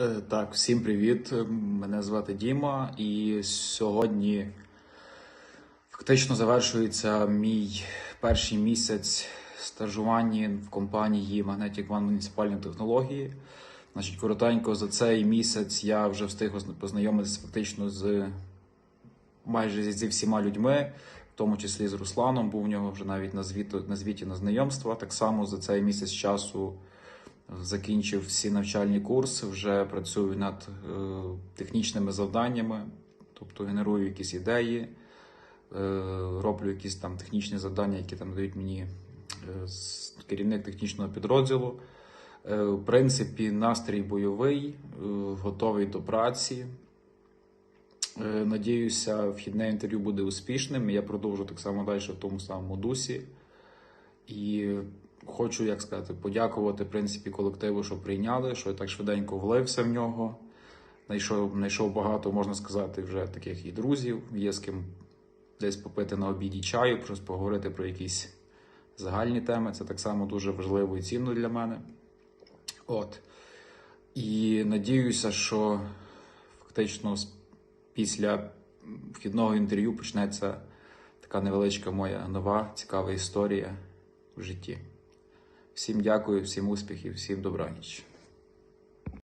Е, Так, всім привіт. Мене звати Діма, і сьогодні фактично завершується мій перший місяць стажування в компанії Magnetic One муніципальні технології. Значить, коротенько за цей місяць я вже встиг озна- познайомитися фактично з майже зі всіма людьми, в тому числі з Русланом. Був у нього вже навіть на звіті на, звіті на знайомства. Так само за цей місяць часу закінчив всі навчальні курси, вже працюю над е, технічними завданнями, тобто генерую якісь ідеї, е, роблю якісь там технічні завдання, які там дають мені е, керівник технічного підрозділу. В принципі, настрій бойовий, готовий до праці. Надіюся, вхідне інтерв'ю буде успішним. Я продовжу так само далі в тому самому дусі. І хочу, як сказати, подякувати в принципі колективу, що прийняли, що я так швиденько влився в нього. Знайшов, знайшов багато, можна сказати, вже таких і друзів. Є з ким десь попити на обіді чаю, просто поговорити про якісь загальні теми. Це так само дуже важливо і цінно для мене. От. І надіюся, що фактично після вхідного інтерв'ю почнеться така невеличка моя нова цікава історія в житті. Всім дякую, всім успіхів, всім добраніч.